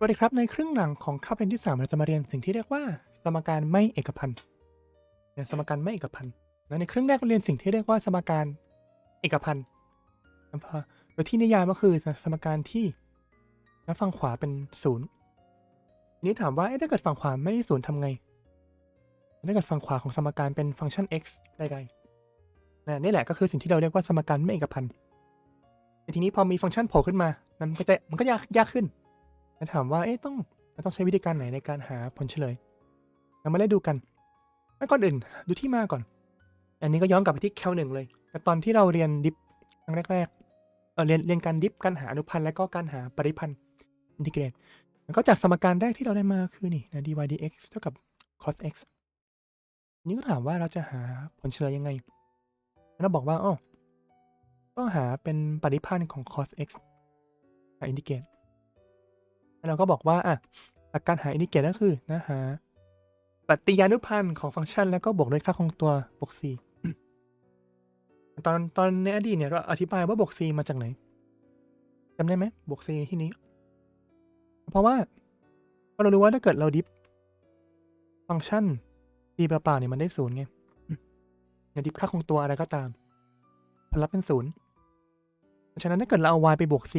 สวัสดีครับในครึ่งหลังของคาบเรียนที่ 3 เราจะมาเรียนสิ่งที่เรียกว่า สมการไม่เอกพันธ์เนี่ยสมการไม่เอกพันธ์และในครึ่งแรกเราเรียนสิ่งที่เรียกว่าสมการเอกพันธ์นะพอโดยที่นิยามก็คือสมการที่แล้วฝั่งขวาเป็นศูนย์ทีนี้ถามว่าถ้าเกิดฝั่งขวาไม่ศูนย์ทำไงถ้าเกิดฝั่งขวาของสมการเป็นฟังก์ชัน x ใดๆนะนี่แหละก็คือสิ่งที่เราเรียกว่าสมการไม่เอกพันธ์แต่ทีนี้พอมีฟังก์ชันโผล่ขึ้นมามันก็จะมันก็ยากยากขึ้น แล้วถามว่าเอ๊ะต้องเราต้องใช้วิธีการไหนในการหาผลเฉลย เรามาได้ดูกันไม่ก่อนอื่นดูที่มาก่อน อันนี้ก็ย้อนกลับไปที่แคลหนึ่งเลย แต่ตอนที่เราเรียนดิฟครั้งแรกๆเออเรียนเรียนการดิฟการหาอนุพันธ์และก็การหาปริพันธ์อินทิเกรตแล้วก็จากสมการแรกที่เราได้มาคือนี่นะ dy dx เท่ากับ cos x นี่ก็ถามว่าเราจะหาผลเฉลยยังไง เราบอกว่าอ๋อก็หาเป็นปริพันธ์ของ cos x หาอินทิเกรต เราก็บอกว่าอะหลักการหาอินดิเกตก็คือนะหาปฏิยานุพันธ์ของฟังก์ชัน แล้วก็บวกด้วยค่าคงตัวบวก c ตอนตอนในอดีตเนี่ยเราอธิบายว่าบวก c มาจากไหนจำได้ไหมบวก c ที่นี้ เพราะว่าเรารู้ว่าถ้าเกิดเราดิฟฟังก์ชัน c เปล่าๆเนี่ยมันได้ศูนย์ไงเนี่ยดิฟค่าคงตัวอะไรก็ตามผลลัพธ์เป็นศูนย์ฉะนั้นถ้าเกิดเราเอา y ไปบวก c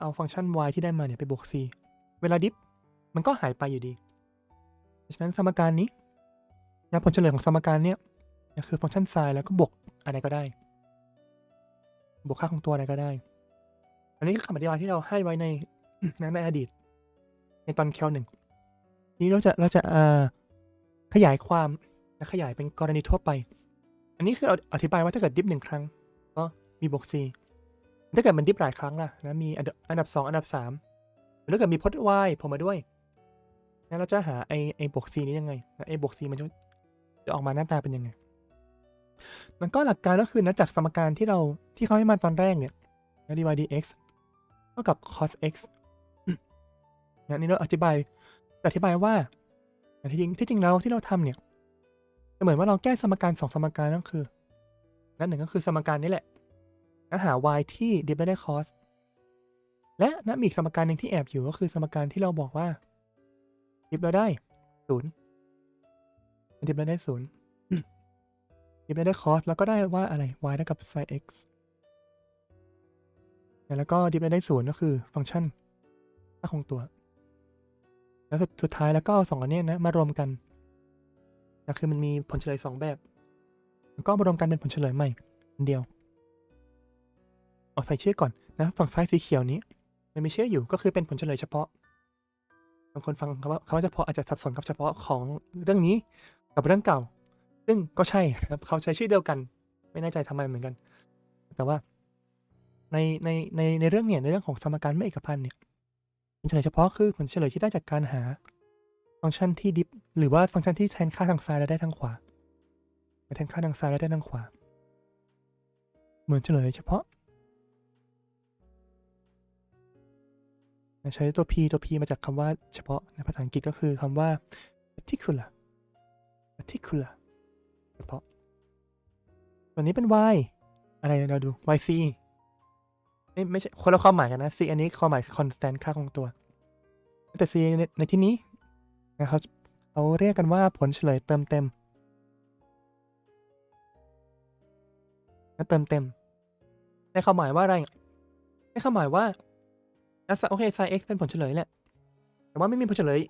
เอาฟังก์ชัน y ที่ได้มาเนี่ยไปบวก c เวลาดิฟมันก็หายไปอยู่ดี เพราะฉะนั้นสมการนี้นะผลเฉลยของสมการเนี้ยคือฟังก์ชัน sin แล้วก็บวกอะไรก็ได้ บวกค่าของตัวอะไรก็ได้ อันนี้คือคำอธิบายที่เราให้ไว้ในนะในอดีต ในตอนแคลหนึ่งนี้เราจะเราจะขยายความและขยายเป็นกรณีทั่วไป อันนี้คืออธิบายว่าถ้าเกิดดิฟหนึ่งครั้ง ก็มีบวก c ถ้าเกิดมันดิฟหลายครั้งล่ะนะมีอันดับอันดับ2อันดับ3หรือถ้าเกิดมีพจน์ y ผมมาด้วยงั้นเราจะหาไอไอบวก c นี้ยังไงไอบวก c มันจะจะออกมาหน้าตาเป็นยังไง มันก็หลักการก็คือนะจากสมการที่เราที่เขาให้มาตอนแรกเนี่ยนะ dy dx เท่ากับ cos x นะนี่เราอธิบายอธิบายว่าที่จริงที่จริงแล้วที่เราทำเนี่ยเหมือนว่าเราแก้สมการสองสมการนั่นคือนั่นหนึ่งก็คือสมการนี้แหละ นหา y ที่ดิฟได้ได้ cos และนะมีอีกสมการหนึ่งที่แอบอยู่ก็คือสมการที่เราบอกว่าดิฟเราได้ศูนย์ดิฟเราได้ศูนย์ดิฟเราได้ cos แล้วก็ได้ว่าอะไร y เท่ากับ sin x แล้วก็ดิฟเราได้ศูนย์ก็คือฟังก์ชันค่าคงตัว แล้วสุดสุดท้ายแล้วก็เอาสองอันเนี้ยนะมารวมกันนะคือมันมีผลเฉลยสองแบบ แล้วก็มารวมกันเป็นผลเฉลยใหม่เดียว เอาใส่ชื่อก่อนนะ ฝั่งซ้ายสีเขียวนี้ มันมีชื่ออยู่ก็คือเป็นผลเฉลยเฉพาะบางคนฟังคำว่าคำว่าเฉพาะอาจจะสับสนกับเฉพาะของเรื่องนี้กับเรื่องเก่า ซึ่งก็ใช่ครับเขาใช้ชื่อเดียวกัน ไม่แน่ใจทำไมเหมือนกัน แต่ว่าในในในในเรื่องเนี่ยในเรื่องของสมการไม่เอกพันธ์เนี่ยผลเฉลยเฉพาะคือผลเฉลยที่ได้จากการหาฟังก์ชันที่ดิฟหรือว่าฟังก์ชันที่แทนค่าทางซ้ายและได้ทางขวาแทนค่าทางซ้ายและได้ทางขวา เหมือนเฉลยเฉพาะ ใช้ตัว p ตัว p มาจากคำว่าเฉพาะในภาษาอังกฤษก็คือคำว่า particular particular เฉพาะส่วนนี้เป็น y อะไรเราดู yc ไม่ไม่ใช่คนละความหมายกันนะ c อันนี้ความหมายคือ constant ค่าคงตัว แต่ c ในในที่นี้นะครับเขาเรียกกันว่าผลเฉลยเติมเต็มนะเติมเต็มในความหมายว่าอะไรในความหมายว่า นะโอเค sin x เป็นผลเฉลยแหละ แต่ว่าไม่มีผลเฉลย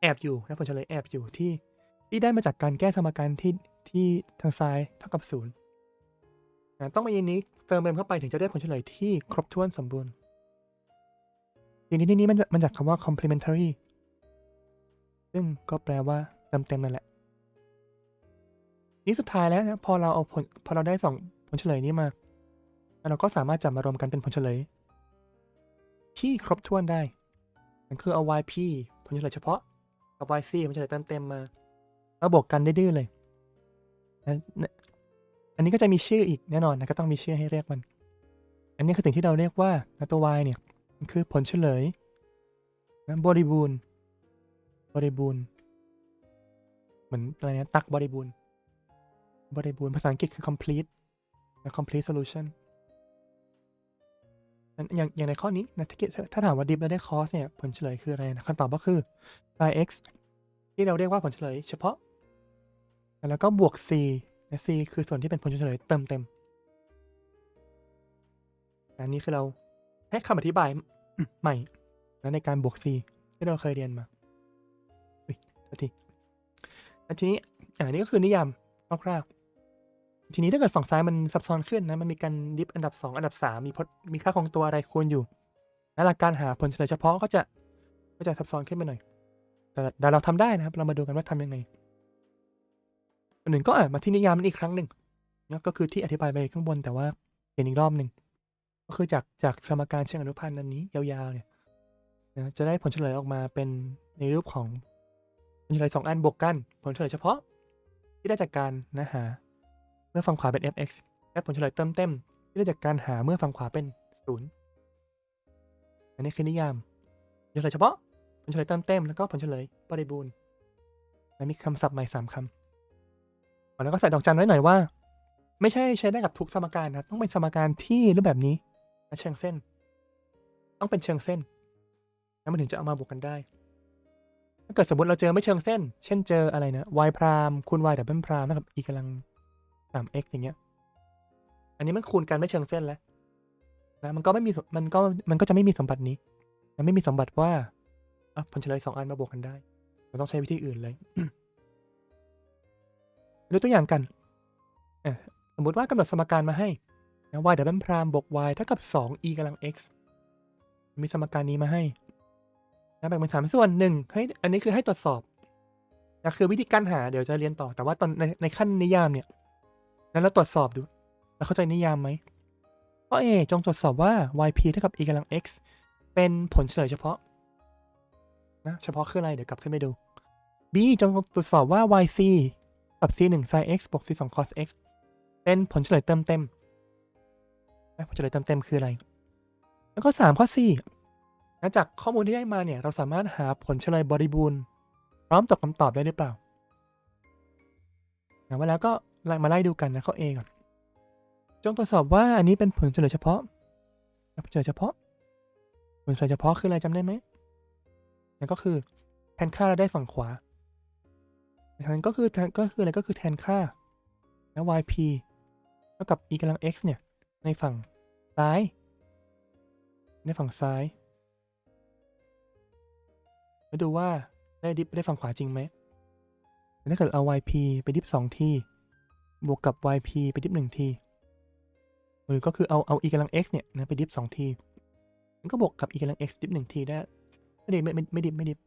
แอบอยู่นะผลเฉลยแอบอยู่ที่ที่ได้มาจากการแก้สมการที่ที่ทางซ้ายเท่ากับศูนย์นะต้องมายีนี้เติมเต็มเข้าไปถึงจะได้ผลเฉลยที่ครบถ้วนสมบูรณ์ทีนี้ที่นี้มันมันจากคำว่า complementary ซึ่งก็แปลว่าเติมเต็มนั่นแหละ นี้สุดท้ายแล้วนะพอเราเอาผลพอเราได้สองผลเฉลยนี้มา เราก็สามารถจับมารวมกันเป็นผลเฉลย ที่ครบถ้วนได้ มันคือเอา yp ผลเฉลยเฉพาะ กับ yc ผลเฉลยเต็มเต็มๆมา แล้วบวกกันได้ดื้อเลย อันนี้ก็จะมีชื่ออีกแน่นอนนะก็ต้องมีชื่อให้เรียกมัน อันนี้คือสิ่งที่เราเรียกว่านะตัว y เนี่ย มันคือผลเฉลยนะบริบูรณ์ บริบูรณ์ เหมือนอะไรนะตักบริบูรณ์ บริบูรณ์ ภาษาอังกฤษคือ complete นะ complete solution อย่างอย่างในข้อนี้นะถ้าถ้าถามว่าดิฟแล้วได้คอสเนี่ยผลเฉลยคืออะไรนะคำตอบก็คือ sin x ที่เราเรียกว่าผลเฉลย เฉพาะ แล้วก็บวก c และ c คือส่วนที่เป็นผลเฉลยเติมเต็มอันนี้คือเราให้คำอธิบายใหม่นะในการบวก c ที่เราเคยเรียนมาอุ้ยทีทีนี้อันนี้ก็คือนิยามคร่าวๆ ทีนี้ถ้าเกิดฝั่งซ้ายมันซับซ้อนขึ้นนะ มันมีการดิฟอันดับ 2 อันดับ 3 มีพมีค่าของตัวอะไรควรอยู่และหลักการหาผลเฉลยเฉพาะก็จะก็จะซับซ้อนขึ้นไปหน่อย แต่แต่เราทำได้นะครับ เรามาดูกันว่าทำยังไงอันหนึ่งก็อ่านมาที่นิยามนั้นอีกครั้งหนึ่งนะก็คือที่อธิบายไปข้างบนแต่ว่าเขียนอีกรอบหนึ่งก็คือจากจากสมการเชิงอนุพันธ์อันนี้ยาวๆเนี่ยนะจะได้ผลเฉลยออกมาเป็นในรูปของผลเฉลยสองอันบวกกัน ผลเฉลยเฉพาะที่ได้จากการนะหา เมื่อฝั่งขวาเป็น fx และผลเฉลยเติมเต็ม ที่ได้จากการหาเมื่อฝั่งขวาเป็นศูนย์อันนี้คือนิยามผลเฉลยเฉพาะผลเฉลยเติมเต็มแล้วก็ผลเฉลยบริบูรณ์และมีคำศัพท์ใหม่สามคำแล้วก็ใส่ดอกจันไว้หน่อยว่า ไม่ใช่ใช้ได้กับทุกสมการนะต้องเป็นสมการที่รูปแบบนี้และเชิงเส้น ต้องเป็นเชิงเส้นแล้วมันถึงจะเอามาบวกกันได้ ถ้าเกิดสมมติเราเจอไม่เชิงเส้น เช่นเจออะไรนะ y พรามคูณ y ดับเบิลพรามเท่ากับ e กำลัง 3x อย่างเงี้ย อันนี้มันคูณกันไม่เชิงเส้นแล้วนะมันก็ไม่มีมันก็มันก็จะไม่มีสมบัตินี้ มันไม่มีสมบัติว่าอะผลเฉลยสองอันมาบวกกันได้เราต้องใช้วิธีอื่นเลยดูตัวอย่างกันเอ่อสมมติว่ากำหนดสมการมาให้นะ y ดับเบิลพรามบวก y เท่ากับ 2 e กำลัง x มีสมการนี้มาให้นะแบ่งเป็นสามส่วนหนึ่งให้อันนี้คือให้ตรวจสอบนะคือวิธีการหาเดี๋ยวจะเรียนต่อแต่ว่าตอนในในขั้นนิยามเนี่ย นั้นเราตรวจสอบดู เราเข้าใจนิยามไหมข้อ A จงตรวจสอบว่า yp เท่ากับ e กำลัง x เป็นผลเฉลยเฉพาะนะเฉพาะคืออะไร เดี๋ยวกลับขึ้นไปดู b จงตรวจสอบว่า yc กับ c 1 sin x บวก c 2 cos x เป็นผลเฉลยเติมเต็มผลเฉลยเต็มคืออะไร แล้วก็สามข้อสี่นะจากข้อมูลที่ได้มาเนี่ย เราสามารถหาผลเฉลยบริบูรณ์ พร้อมตอบคำตอบได้หรือเปล่านะว่าแล้วก็ ไล่มาไล่ดูกันนะข้อ A ก่อนจงตรวจสอบว่าอันนี้เป็นผลเฉลยเฉพาะผลเฉลยเฉพาะ ผลเฉลยเฉพาะคืออะไรจำได้ไหมนั่นก็คือแทนค่าเราได้ฝั่งขวาแทนก็คือแทนก็คืออะไรก็คือแทนค่าแล้ว yp เท่ากับ e กำลัง x เนี่ย ในฝั่งซ้าย ในฝั่งซ้ายมาดูว่าได้ดิฟได้ฝั่งขวาจริงไหมถ้าเกิดเอา yp ไปดิฟสองที่ บวกกับ yp ไปดิฟหนึ่งทีหรือก็คือเอาเอา e กำลัง x เนี่ยนะไปดิฟสองทีมันก็บวกกับ e กำลัง x ดิฟหนึ่งทีได้ไม่ดิฟไม่ไม่ไม่ดิฟไม่ดิฟ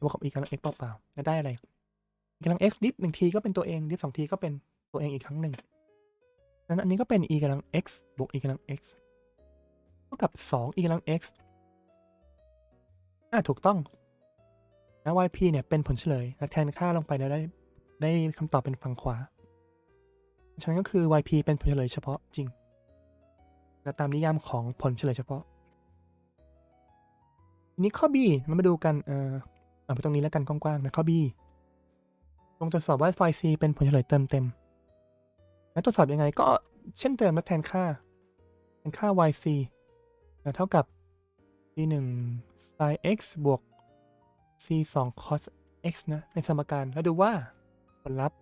บวกกับ e กำลัง x เปล่าๆแล้วได้อะไร e กำลัง x ดิฟหนึ่งทีก็เป็นตัวเองดิฟสองทีก็เป็นตัวเองอีกครั้งหนึ่งนั้นอันนี้ก็เป็น e กำลัง x บวก e กำลัง x เท่ากับ 2 e กำลัง x อ่าถูกต้องนะ yp เนี่ยเป็นผลเฉลยและแทนค่าลงไปแล้วได้ได้คำตอบเป็นฝั่งขวา ฉะนั้นก็คือ yp เป็นผลเฉลยเฉพาะจริง และตามนิยามของผลเฉลยเฉพาะทีนี้ข้อ b มันมาดูกัน เอ่อเอาไปตรงนี้แล้วกันกว้างๆนะข้อ b ลงตรวจสอบว่า phi c เป็นผลเฉลยเติมเต็ม แล้วตรวจสอบยังไงก็เช่นเดิมนะแทนค่า แทนค่า yc นะเท่ากับ c 1 sin x บวก c 2 cos x นะ ในสมการแล้วดูว่าผลลัพธ์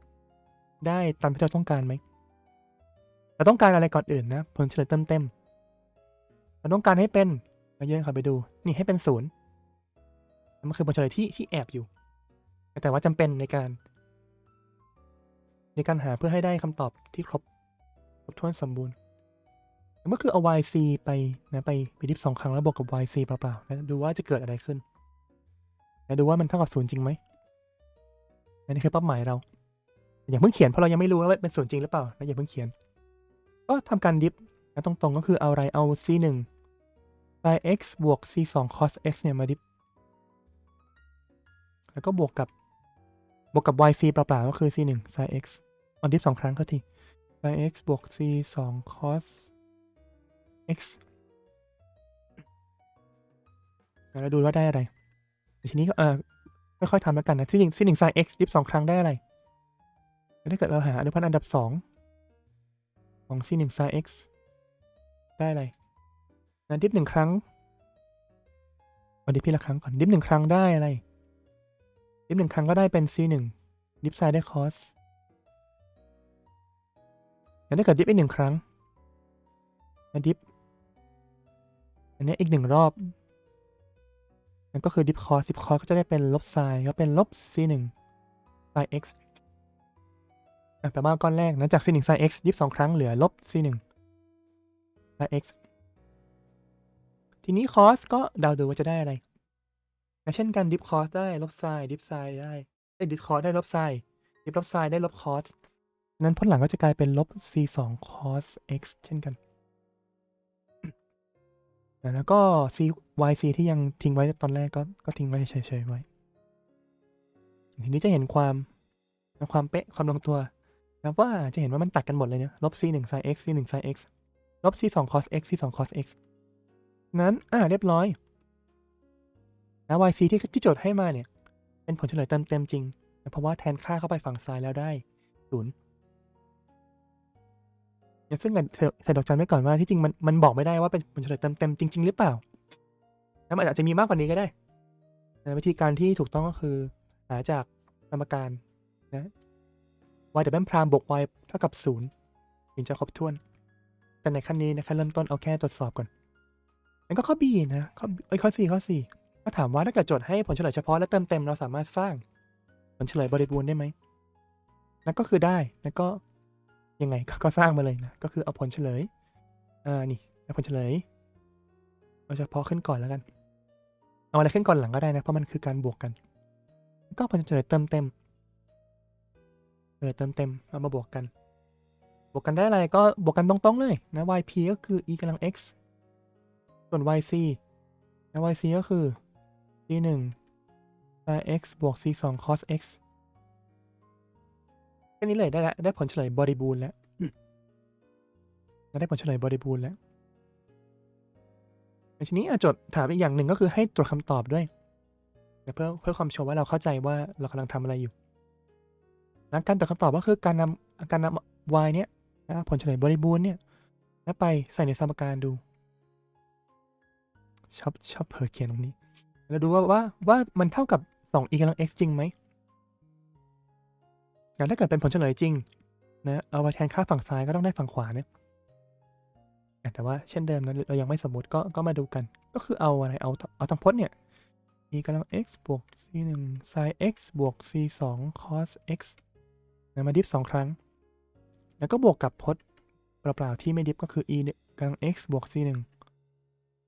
ได้ตามที่เราต้องการไหมเราต้องการอะไรก่อนอื่นนะ ผลเฉลยเต็มเต็มๆเราต้องการให้เป็นมาเยื่อนเข้าไปดู นี่ให้เป็นศูนย์มันคือผลเฉลยที่ที่แอบอยู่ แต่ว่าจำเป็นในการ ในการหาเพื่อให้ได้คำตอบที่ครบครบถ้วนสมบูรณ์ก็คือเอา yc ไปนะไปไปดิฟสองครั้งแล้วบวกกับ yc เปล่าๆแล้วดูว่าจะเกิดอะไรขึ้นแล้วดูว่ามันเท่ากับศูนย์จริงไหมอันนี้คือเป้าหมายเรา อย่าเพิ่งเขียนเพราะเรายังไม่รู้ว่าเป็นศูนจริงหรือเปล่านะอย่าเพิ่งเขียน ก็ทำการดิฟนะตรงๆก็คือเอาอะไรเอา c 1 sin x บวก c 2 cos x เนี่ยมาดิฟแล้วก็บวกกับบวกกับ yc เปล่าๆก็คือ c 1 sin x เอาดิฟสองครั้งก็ที sin x บวก c 2 cos x แล้วดูว่าได้อะไรทีนี้ก็เออค่อยๆทำแล้วกันนะซีหนึ่งซีหนึ่ง sin x ดิฟสองครั้งได้อะไร แล้วถ้าเกิดเราหาอนุพันธ์อันดับสองของ c หนึ่ง sin x ได้อะไรนะดิฟหนึ่งครั้งเอาดิฟพี่ละครั้งก่อน ดิฟหนึ่งครั้งได้อะไร ดิฟหนึ่งครั้งก็ได้เป็น c หนึ่งดิฟไซด์ได้คอสแล้วถ้าเกิดดิฟอีกหนึ่งครั้งนะดิฟอันนี้อีกหนึ่งรอบนั่นก็คือดิฟคอสดิฟคอสก็จะได้เป็นลบไซน์ก็เป็นลบ c หนึ่งไซน์ x อะ แปลว่าก้อนแรกนะจาก c หนึ่งไซน์ x ดิฟสองครั้งเหลือลบ c หนึ่งไซน์ x ทีนี้คอสก็เดาดูว่าจะได้อะไร เช่นกันดิฟคอสได้ลบไซน์ดิฟไซน์ได้ได้ดิฟคอสได้ลบไซน์ดิฟลบไซน์ได้ลบคอสนั้นผลหลังก็จะกลายเป็นลบ c สอง cos x เช่นกัน แล้วก็ c y c ที่ยังทิ้งไว้ตอนแรกก็ก็ทิ้งไว้เฉยๆไว้ ทีนี้จะเห็นความความเป๊ะความลงตัว นะว่าจะเห็นว่ามันตัดกันหมดเลยเนี่ยลบ c หนึ่ง sin x c หนึ่ง sin x ลบ c สอง cos x c สอง cos x นั้น อ่า เรียบร้อยนะ y c ที่ที่โจทย์ให้มาเนี่ย เป็นผลเฉลยเต็มเต็มๆจริง เพราะว่าแทนค่าเข้าไปฝั่งซ้ายแล้วได้ศูนย์ซึ่งใส่ดอกจันไว้ก่อนว่าที่จริงมันมันบอกไม่ได้ว่าเป็นผลเฉลยเต็มเต็มๆจริง ๆ หรือเปล่านะมันอาจจะมีมากกว่านี้ก็ได้นะวิธีการที่ถูกต้องก็คือ หาจากสมการนะ y ดับเบิลพรามบวก y เท่ากับศูนย์ถึงจะครบถ้วน แต่ในขั้นนี้นะขั้นเริ่มต้นเอาแค่ตรวจสอบก่อนนั่นก็ข้อ B นะข้อเอ้ยข้อ 4 ข้อ4ก็ถามว่าถ้าเกิดโจทย์ให้ผลเฉลยเฉพาะและเติมเต็มเราสามารถสร้างผลเฉลยบริบูรณ์ได้ไหมนั่นก็คือได้แล้วก็ยังไงก็ก็สร้างมาเลยนะ ก็คือเอาผลเฉลย อ่า นี่เอาผลเฉลย เอาเฉพาะขึ้นก่อนแล้วกัน เอาอะไรขึ้นก่อนหลังก็ได้นะ เพราะมันคือการบวกกัน ก็ผลเฉลยเติมเต็ม เฉลยเติมเต็มเอามาบวกกัน บวกกันได้อะไรก็บวกกันตรงๆเลยนะ yp ก็คือ e กำลัง x ส่วน yc นะ yc ก็คือ c 1 sin x บวก c 2 cos x แค่นี้เลยได้แล้วได้ผลเฉลยบริบูรณ์แล้วได้ผลเฉลยบริบูรณ์แล้วในทีนี้อาจดถามอีกอย่างหนึ่งก็คือให้ตรวจคำตอบด้วยเพื่อเพื่อความชัวร์ว่าเราเข้าใจว่าเรากำลังทำอะไรอยู่ นะการตรวจคำตอบก็คือการนำการนำ y เนี่ยนะผลเฉลยบริบูรณ์เนี่ยแล้วไปใส่ในสมการดู ชอบชอบเพอเขียนตรงนี้ แล้วดูว่าว่าว่ามันเท่ากับ 2 e กำลัง x จริงไหมอย่างถ้าเกิดเป็นผลเฉลยจริงนะเอามาแทนค่าฝั่งซ้ายก็ต้องได้ฝั่งขวาเนี่ยแต่ว่าเช่นเดิมนะเรายังไม่สมมติก็ก็มาดูกัน ก็คือเอาอะไรเอาเอาทั้งพจน์เนี่ย e กำลัง x บวก c 1 sin x บวก c 2 cos x นะมาดิฟสองครั้ง แล้วก็บวกกับพจน์เปล่าๆที่ไม่ดิฟก็คือ e กำลัง x บวก c 1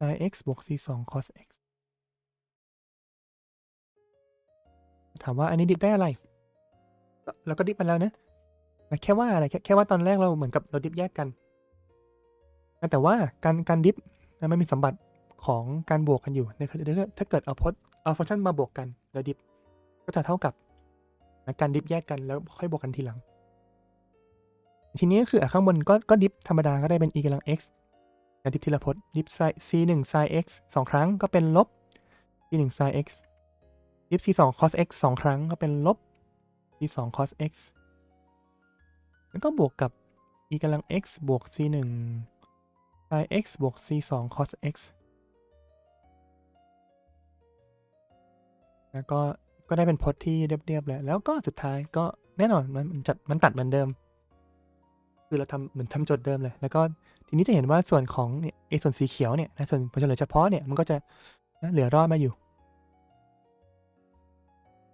sin x บวก c 2 cos x ถามว่าอันนี้ดิฟได้อะไร เราก็ดิฟไปแล้วนะแค่ว่าอะไรแค่แค่ว่าตอนแรกเราเหมือนกับเราดิฟแยกกันแต่ว่าการการดิฟมันมีสมบัติของการบวกกันอยู่นะถ้าเกิดเอาพจน์เอาฟังก์ชันมาบวกกันแล้วดิฟก็จะเท่ากับ การดิฟแยกกันแล้วค่อยบวกกันทีหลัง ทีนี้คือข้างบนก็ก็ดิฟธรรมดาก็ได้เป็น e กำลัง x ดิฟทีละพจน์ดิฟ c 1 sin x สองครั้งก็เป็นลบ c 1 sin x ดิฟ c 2 cos x สองครั้งก็เป็นลบ c 2 cos x แล้วก็บวกกับ e กำลัง x บวก c 1 sin x บวก c 2 cos x แล้วก็ ก็ได้เป็นพจน์ที่เรียบๆแล้วแล้วก็สุดท้ายก็แน่นอนมันจัดมันตัดเหมือนเดิม คือเราทำเหมือนทำโจทย์เดิมเลย แล้วก็ทีนี้จะเห็นว่าส่วนของเนี่ยไอ้ส่วนสีเขียวเนี่ยนะส่วนผลเฉลยเฉพาะเนี่ยมันก็จะนะเหลือรอดมาอยู่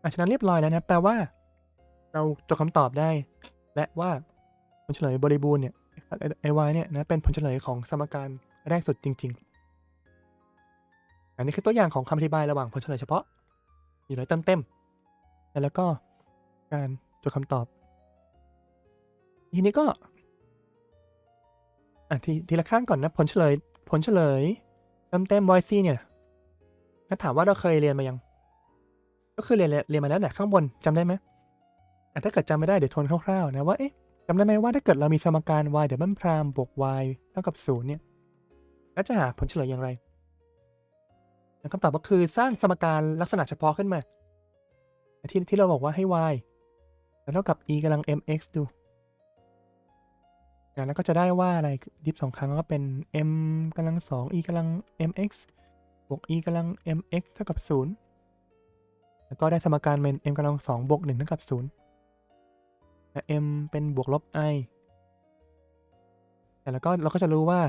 อะฉะนั้นเรียบร้อยแล้วนะแปลว่า เราตรวจคำตอบได้ และว่าผลเฉลยบริบูรณ์เนี่ยไอวเนี่ยนะเป็นผลเฉลยของสมการแรกสุดจริง ๆ อันนี้คือตัวอย่างของคำอธิบายระหว่างผลเฉลยเฉพาะ อยู่ในเต็มเต็มแล้วก็การตรวจคำตอบ ทีนี้ก็อะทีทีละข้างก่อนนะ ผลเฉลย ผลเฉลยเต็มเต็ม YC เนี่ยถ้าถามว่าเราเคยเรียนมายัง ก็คือเรียนเรียนมาแล้วแหละข้างบนจำได้ไหมถ้าเกิดจำไม่ได้เดี๋ยวทวนคร่าวๆนะว่าเอ๊ะจำได้ไหมว่าถ้าเกิดเรามีสมการ y เดี๋ยวมันพรามบวก y เท่ากับ0เนี่ยแล้วจะหาผลเฉลยอย่างไร คำตอบก็คือสร้างสมการลักษณะเฉพาะขึ้นมา ที่ที่เราบอกว่าให้ y แล้วเท่ากับ e กำลัง mx ดูนะแล้วก็จะได้ว่าอะไรดิฟสองครั้งก็เป็น m กำลังสอง e กำลัง mx บวก e กำลัง mx เท่ากับศูนย์แล้วก็ได้สมการเป็น m กำลังสองบวกหนึ่งเท่ากับศูนย์และ m เป็นบวกลบ i แต่แล้วก็เราก็จะรู้ว่า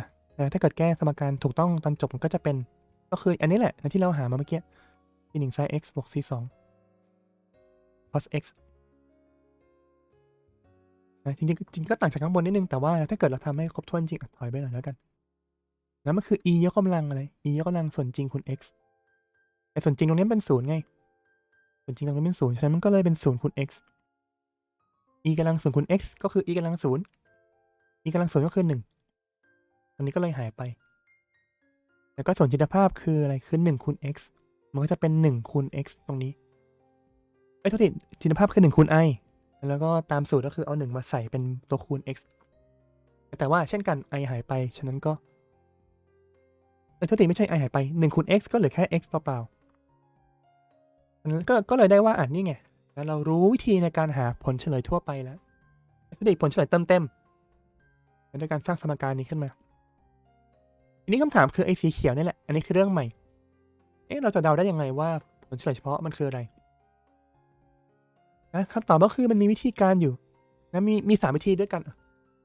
ถ้าเกิดแก้สมการถูกต้องตอนจบมันก็จะเป็น ก็คืออันนี้แหละนที่เราหามาเมื่อกี้ c หนึ่ง sin x บวก c สอง cos x นะจริงๆจริงๆก็ต่างจากข้างบนนิดนึง แต่ว่าถ้าเกิดเราทำให้ครบถ้วนจริงอถอยไปหน่อยแล้วกันแล้วมันคือ e ยกกำลังอะไร e ยกกำลังส่วนจริงคูณ x แต่ส่วนจริงตรงนี้เป็นศูนย์ไง ส่วนจริงตรงนี้เป็นศูนย์ฉะนั้นมันก็เลยเป็นศูนย์คูณ x e กำลังศูนย์คูณ x ก็คือ e กำลังศูนย์ e กำลังศูนย์ก็คือหนึ่งตรงนี้ก็เลยหายไป แล้วก็ส่วนจินตภาพคืออะไรคือหนึ่งคูณ x มันก็จะเป็นหนึ่งคูณ x ตรงนี้เอ้ยโทษทีจินตภาพคือหนึ่งคูณ i แล้วก็ตามสูตรก็คือเอาหนึ่งมาใส่เป็นตัวคูณ x แต่ว่าเช่นกัน i หายไป ฉะนั้นก็เอ้ยโทษทีไม่ใช่ i หายไปหนึ่งคูณ x ก็เหลือแค่ x เปล่าๆก็ก็เลยได้ว่าอ่านนี่ไง แล้วเรารู้วิธีในการหาผลเฉลยทั่วไปแล้วโทษทีผลเฉลยเต็มเต็มๆด้วยการสร้างสมการนี้ขึ้นมา อันนี้คำถามคือไอ้สีเขียวนี่แหละ อันนี้คือเรื่องใหม่ เอ๊ะเราจะเดาได้ยังไงว่าผลเฉลยเฉพาะมันคืออะไรนะคำตอบก็คือมันมีวิธีการอยู่นะมีมีสามวิธีด้วยกัน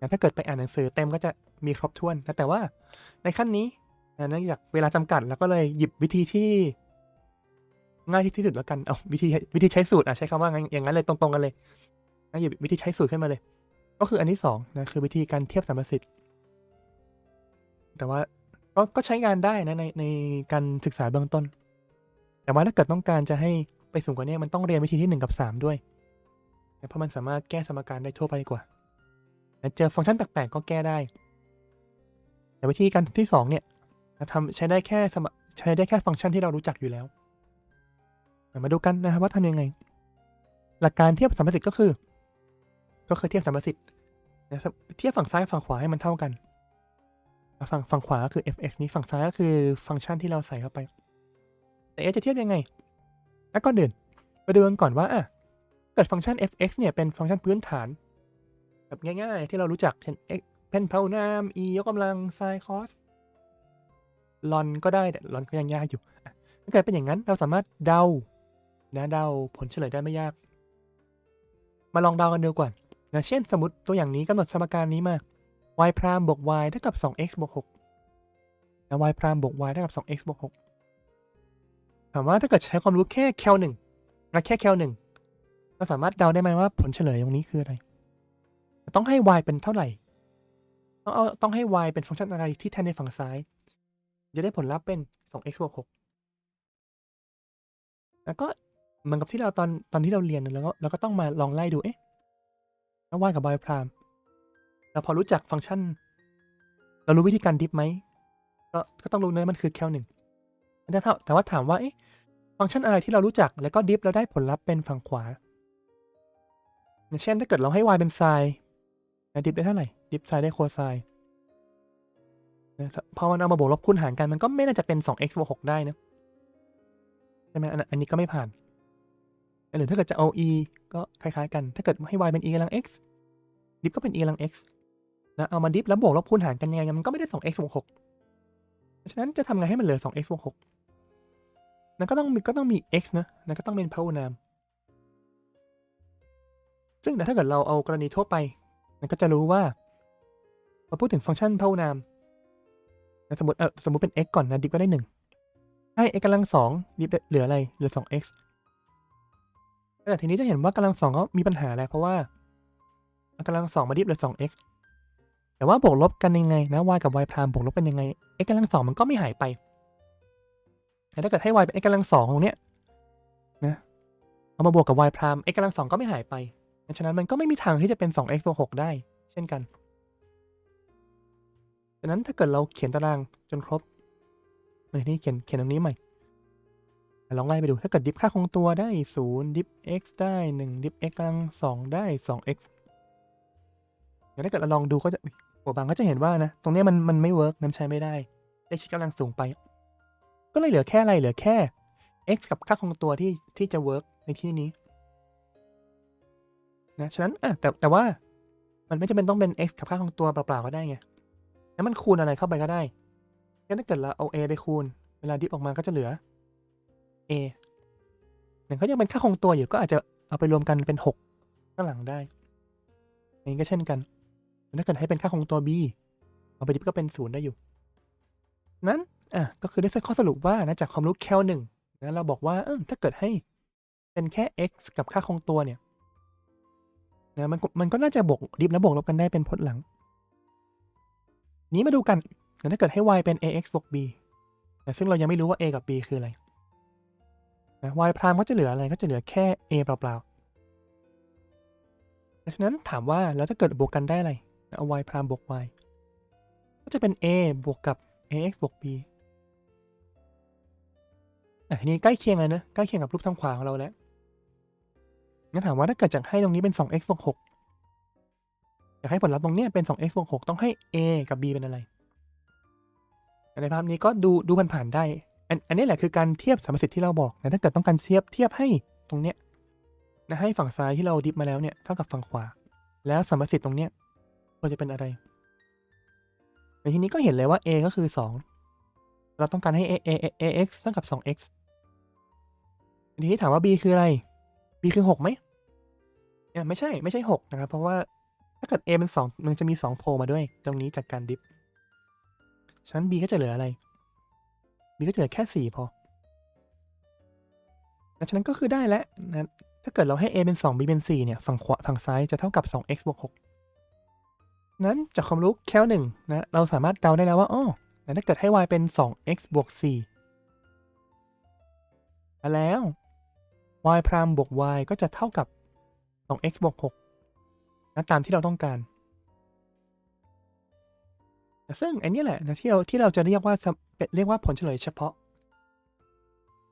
นะถ้าเกิดไปอ่านหนังสือเต็มก็จะมีครบถ้วนนะแต่ว่าในขั้นนี้นะเนื่องจากเวลาจำกัดเราก็เลยหยิบวิธีที่ ง่ายที่สุดแล้วกันเอาวิธีวิธีใช้สูตรอะใช้คำว่าอย่างนั้นเลยตรงๆกันเลยนะหยิบวิธีใช้สูตรขึ้นมาเลย ก็คืออันที่สองนะคือวิธีการเทียบสัมประสิทธิ์แต่ว่า ก็ก็ใช้งานได้นะในในการศึกษาเบื้องต้น แต่ว่าถ้าเกิดต้องการจะให้ไปสูงกว่านี้มันต้องเรียนวิธีที่หนึ่งกับสามด้วย เพราะมันสามารถแก้สมการได้ทั่วไปกว่าเจอฟังก์ชันแปลกๆก็แก้ได้ แต่วิธีการที่สองเนี่ยทำใช้ได้แค่สมใช้ได้แค่ฟังก์ชันที่เรารู้จักอยู่แล้ว มาดูกันนะครับว่าทำยังไง หลักการเทียบสัมประสิทธิ์ก็คือ ก็คือเทียบสัมประสิทธิ์เทียบฝั่งซ้ายฝั่งขวาให้มันเท่ากัน ฝั่งฝั่งขวาก็คือ fx นี้ฝั่งซ้ายก็คือฟังก์ชันที่เราใส่เข้าไป แต่จะเทียบยังไง แล้วก็เดินไปดูกันก่อนว่าอะเกิดฟังก์ชัน fx เนี่ยเป็นฟังก์ชันพื้นฐาน แบบง่ายๆ ที่เรารู้จักเช่น x เพนเพานาม e ยกกำลัง sin cos ลอนก็ได้แต่ลอนก็ยังยากอยู่ถ้าเกิดเป็นอย่างนั้นเราสามารถเดานะเดาผลเฉลยได้ไม่ยาก มาลองเดากันดูก่อนนะเช่นสมมติตัวอย่างนี้กำหนดสมการนี้มา y พรามบวก y เท่ากับ 2x บวก6นะ y พรามบวก y เท่ากับ 2x บวก6ถามว่าถ้าเกิดใช้ความรู้แค่แคลหนึ่งและแค่แคลหนึ่งเราสามารถเดาได้ไหมว่าผลเฉลยตรงนี้คืออะไร ต้องให้ y เป็นเท่าไหร่ ต้องเอาต้องให้ y เป็นฟังก์ชันอะไรที่แทนในฝั่งซ้าย จะได้ผลลัพธ์เป็น 2x บวก6แล้วก็เหมือนกับที่เราตอนตอนที่เราเรียนแล้วก็เราก็ต้องมาลองไล่ดูเอ๊ะแล้ว y กับ y พราม เราพอรู้จักฟังก์ชัน เรารู้วิธีการดิฟไหมก็ก็ต้องรู้เนื้อมันคือแคลหนึ่งแต่แต่ว่าถามว่าฟังก์ชันอะไรที่เรารู้จักแล้วก็ดิฟแล้วได้ผลลัพธ์เป็นฝั่งขวาอย่างเช่นถ้าเกิดเราให้ y เป็นไซน์นะดิฟได้เท่าไหร่ ดิฟไซน์ได้โคไซน์พอมันเอามาบวกลบคูณหารกันมันก็ไม่น่าจะเป็น 2x บวก6ได้นะใช่ไหมอันนี้ก็ไม่ผ่านหรือถ้าเกิดจะเอา e ก็คล้ายๆกัน ถ้าเกิดให้ y เป็น e กำลัง x ดิฟก็เป็น e กำลัง x นะเอามาดิฟแล้วบวกลบคูณหารกันยังไงมันก็ไม่ได้ 2x บวก6ฉะนั้นจะทำไงให้มันเหลือ 2x บวก6นั่นก็ต้องมีก็ต้องมี x นะนั่นก็ต้องเป็นพหุนาม ซึ่งแต่ถ้าเกิดเราเอากรณีทั่วไปนั่นก็จะรู้ว่าพอพูดถึงฟังก์ชันพหุนามนะสมมติเออสมมติเป็น x ก่อนนะดิฟก็ได้ 1 ให้ x กำลัง2ดิฟเหลืออะไรเหลือ 2x แต่ทีนี้จะเห็นว่ากำลัง2ก็มีปัญหาแล้วเพราะว่ากำลัง2มาดิฟเหลือ 2x แต่ว่าบวกลบกันยังไงนะ y กับ y พรามบวกลบกันยังไง x กำลังสองมันก็ไม่หายไป แต่ถ้าเกิดให้ y เป็น x กำลังสองตรงเนี้ยนะเอามาบวกกับ y พราม x กำลังสองก็ไม่หายไปฉะนั้นมันก็ไม่มีทางที่จะเป็น 2x บวก6ได้ เช่นกันดังนั้นถ้าเกิดเราเขียนตารางจนครบเฮ้ยนี่เขียนเขียนตรงนี้ใหม่ลองไล่ไปดูถ้าเกิดดิฟค่าคงตัวได้ 0 ดิฟ x ได้1ดิฟ x กำลัง2ได้ 2x ถ้าเกิดเราลองดูก็จะ หัวบางก็จะเห็นว่านะ ตรงนี้มันมันไม่เวิร์กน้ำใช้ไม่ได้ ได้ชิดกำลังสูงไป ก็เลยเหลือแค่อะไรเหลือแค่ x กับค่าคงตัวที่ที่จะเวิร์กในที่นี้นะฉะนั้นอะแต่แต่ว่ามันไม่จำเป็นต้องเป็น x กับค่าของตัวเปล่าๆก็ได้ไงแล้วมันคูณอะไรเข้าไปก็ได้งั้นถ้าเกิดเราเอา a ไปคูณ เวลาดิฟออกมาก็จะเหลือ a หนึ่งก็ยังเป็นค่าคงตัวอยู่ก็อาจจะเอาไปรวมกันเป็นหกข้างหลังได้นนี้ก็เช่นกัน ถ้าเกิดให้เป็นค่าคงตัว b เอาไปดิฟก็เป็นศูนย์ได้อยู่ นั้น อะ ก็คือได้ข้อสรุปว่านะจากความรู้แค่หนึ่งนะเราบอกว่าเออถ้าเกิดให้เป็นแค่ x กับค่าคงตัวเนี่ยนะมันมันก็น่าจะบวกดิฟแล้วบวกลบกันได้เป็นพจน์หลัง นี้มาดูกันนะถ้าเกิดให้ y เป็น ax บวก b นะซึ่งเรายังไม่รู้ว่า a กับ b คืออะไรนะ y พรามก็จะเหลืออะไรก็จะเหลือแค่ a เปล่าๆดังนั้นถามว่าแล้วถ้าเกิดบวกกันได้อะไร เอา y พรามบวก y ก็จะเป็น a บวกกับ ax บวก b อะทีนี้ใกล้เคียงเลยนะใกล้เคียงกับรูปทางขวาของเราแล้วงั้นถามว่าถ้าเกิดจากให้ตรงนี้เป็น 2x บวก6อยากให้ผลลัพธ์ตรงนี้เป็น 2x บวก6ต้องให้ a กับ b เป็นอะไร ในภาพนี้ก็ดูดูผ่านๆได้ อันอันนี้แหละคือการเทียบสมสิทธิ์ที่เราบอกนะถ้าเกิดต้องการเทียบเทียบให้ตรงเนี้ยนะให้ฝั่งซ้ายที่เราดิฟมาแล้วเนี่ยเท่ากับฝั่งขวา แล้วสมสิทธิ์ตรงเนี้ย ควรจะเป็นอะไรในที่นี้ก็เห็นเลยว่า a ก็คือ 2 เราต้องการให้ a a a x เท่ากับ 2x ทีนี้ถามว่า b คืออะไร b คือ6ไหมเนี่ยไม่ใช่ไม่ใช่ 6 นะครับ เพราะว่าถ้าเกิด a เป็น 2 มันจะมี 2โพลมาด้วย ตรงนี้จากการดิฟฉะนั้น b ก็จะเหลืออะไร b ก็จะเหลือแค่ 4 พอฉะนั้นก็คือได้แล้วนะถ้าเกิดเราให้ a เป็น 2 b เป็น 4 เนี่ย ฝั่งขวาฝั่งซ้ายจะเท่ากับ 2x บวก6 นั้นจากความรู้แค่หนึ่งนะ เราสามารถเดาได้แล้วว่าอ๋อแต่ถ้าเกิดให้ y เป็น 2x บวก4แล้ว y พรามบวก y ก็จะเท่ากับ 2x บวก6นะตามที่เราต้องการ ซึ่งอันนี้แหละนะที่เราที่เราจะเรียกว่าเป็นเรียกว่าผลเฉลยเฉพาะ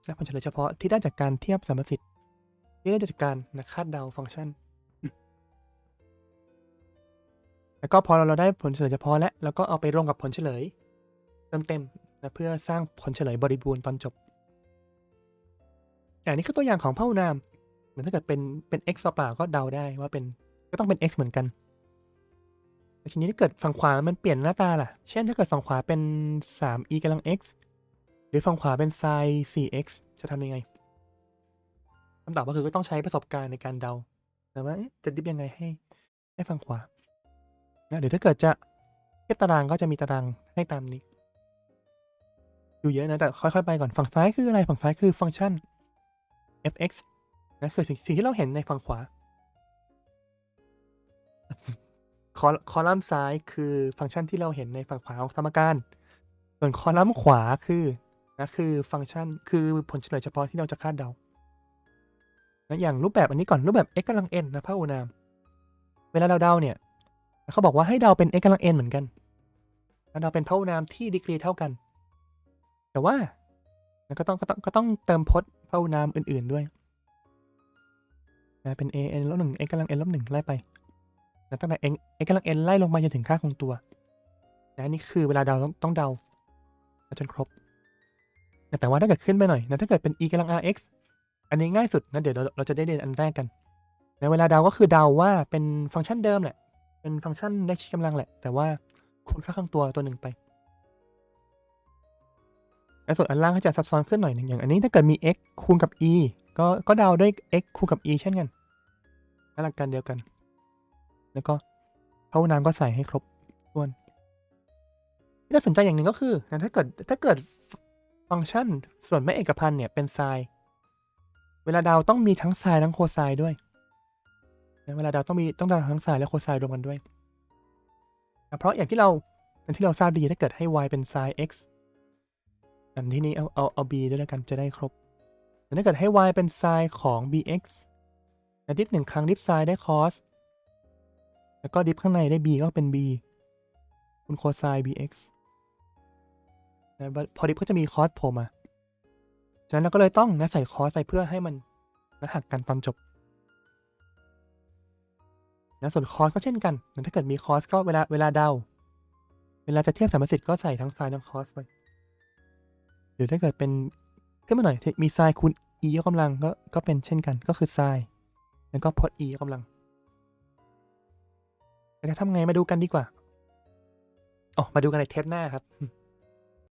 และผลเฉลยเฉพาะที่ได้จากการเทียบสมสิทธิ์ที่ได้จากการนะคาดเดาฟังก์ชัน แล้วก็พอเราได้ผลเฉลยเฉพาะแล้วเราก็เอาไปรวมกับผลเฉลยเติมเต็มนะเพื่อสร้างผลเฉลยบริบูรณ์ตอนจบอันนี้คือตัวอย่างของพหุนามแต่ถ้าเกิดเป็นเป็น x เปล่าก็เดาได้ว่าเป็นก็ต้องเป็น x เหมือนกันแต่ทีนี้ถ้าเกิดฝั่งขวามันเปลี่ยนหน้าตาล่ะ เช่นถ้าเกิดฝั่งขวาเป็น 3e กำลัง x หรือฝั่งขวาเป็น sin 4x จะทำยังไงคำตอบก็คือก็ต้องใช้ประสบการณ์ในการเดาแต่ว่าจะดิบยังไงให้ให้ฝั่งขวา นะหรือถ้าเกิดจะเทียบตารางก็จะมีตารางให้ตามนี้อยู่เยอะนะแต่ค่อยๆไปก่อนฝั่งซ้ายคืออะไรฝั่งซ้ายคือฟังก์ชัน fx นะคือสิ่งที่เราเห็นในฝั่งขวา คอลัมน์ซ้ายคือฟังก์ชันที่เราเห็นในฝั่งขวาของสมการ ส่วนคอลัมน์ขวาคือนะคือฟังก์ชันคือผลเฉลยเฉพาะที่เราจะคาดเดานะอย่างรูปแบบอันนี้ก่อนรูปแบบ x กำลัง n นะพหุนาม เวลาเราเดาเนี่ย เขาบอกว่าให้เดาเป็น x กำลัง n เหมือนกันแล้วเดาเป็นพหุนามที่ดีกรีเท่ากัน แต่ว่าก็ต้องก็ต้องก็ต้องเติมพจน์พหุนามอื่น ๆด้วยนะเป็น a n ลบหนึ่ง x กำลัง n ลบหนึ่งไล่ไปนะตั้งแต่ x x กำลัง n ไล่ลงมาจนถึงค่าคงตัวนะนี่คือเวลาเดาต้องต้องเดาจนครบ แต่ว่าถ้าเกิดขึ้นไปหน่อยนะถ้าเกิดเป็น e กำลัง rx อันนี้ง่ายสุดนะเดี๋ยวเราเราจะได้เรียนอันแรกกันในเวลาเดาก็คือเดาว่าเป็นฟังก์ชันเดิมแหละ เป็นฟังก์ชันเลขชี้กำลังแหละ แต่ว่าคูณค่าข้างตัวตัวหนึ่งไปและส่วนอันล่างก็จะซับซ้อนขึ้นหน่อยหนึ่งอย่างอันนี้ถ้าเกิดมี x คูณกับ e ก็ก็เดาด้วย x คูณกับ e เช่นกันหลักการเดียวกัน แล้วก็พหุนามก็ใส่ให้ครบถ้วนที่น่าสนใจอย่างหนึ่งก็คือนะถ้าเกิดถ้าเกิดฟังก์ชันส่วนไม่เอกพันเนี่ยเป็นไซน์เวลาเดาต้องมีทั้งไซน์ทั้งโคไซน์ด้วย เวลาเดาต้องมีต้องดาทั้งไซน์และโคไซน์รวมกันด้วย เพราะอย่างที่เราอย่างที่เราทราบดีถ้าเกิดให้ y เป็นไซน์ x อันที่นี้เอาเอาเอา b ด้วยแล้วกันจะได้ครบแต่ถ้าเกิดให้ y เป็นไซน์ของ bx นะดิฟหนึ่งครั้งดิฟไซน์ได้ cos แล้วก็ดิฟข้างในได้ b ก็เป็น b คุณโคไซน์ bx นะพอดิฟก็จะมี cos โผล่มา ฉะนั้นเราก็เลยต้องนะใส่ cos ไปเพื่อให้มันนะหักกันตอนจบ นะส่วน cos ก็เช่นกันนะถ้าเกิดมี cos ก็เวลาเวลาเดา เวลาจะเทียบสมสิทธิ์ก็ใส่ทั้ง sin ทั้ง cos ไปหรือถ้าเกิดเป็นขึ้นมาหน่อยมี sin คูณ e ยกกำลังก็ก็เป็นเช่นกันก็คือ sin แล้วก็พจน์ e ยกกำลังแต่จะทำไงมาดูกันดีกว่าอ๋อมาดูกันในเทปหน้าครับ